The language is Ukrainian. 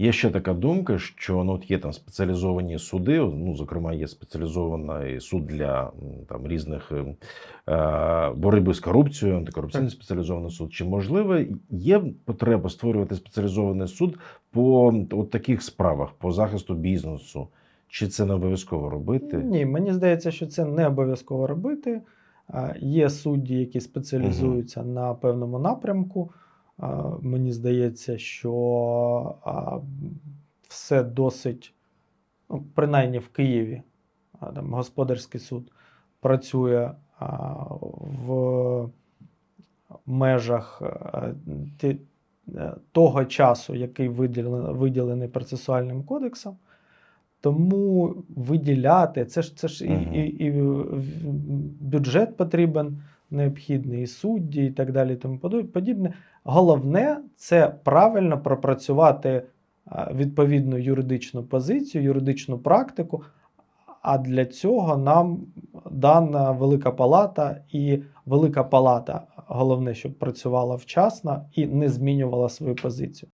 Є ще така думка, що ну, от є там спеціалізовані суди, ну, зокрема, є спеціалізований суд для там, різних е, е, боротьби з корупцією, антикорупційний спеціалізований суд. Чи можливо є потреба створювати спеціалізований суд по от таких справах, по захисту бізнесу? Чи це не обов'язково робити? Ні, мені здається, що це не обов'язково робити. Є судді, які спеціалізуються на певному напрямку. Мені здається, що все досить, ну, принаймні в Києві, там господарський суд працює в межах ті- е, того часу, який виділений, виділений процесуальним кодексом. Тому виділяти, це ж це ж і, і, і бюджет потрібен необхідний, і судді, і так далі, і тому подібне. Головне це правильно пропрацювати відповідну юридичну позицію, юридичну практику. А для цього нам дана велика палата і велика палата головне, щоб працювала вчасно і не змінювала свою позицію.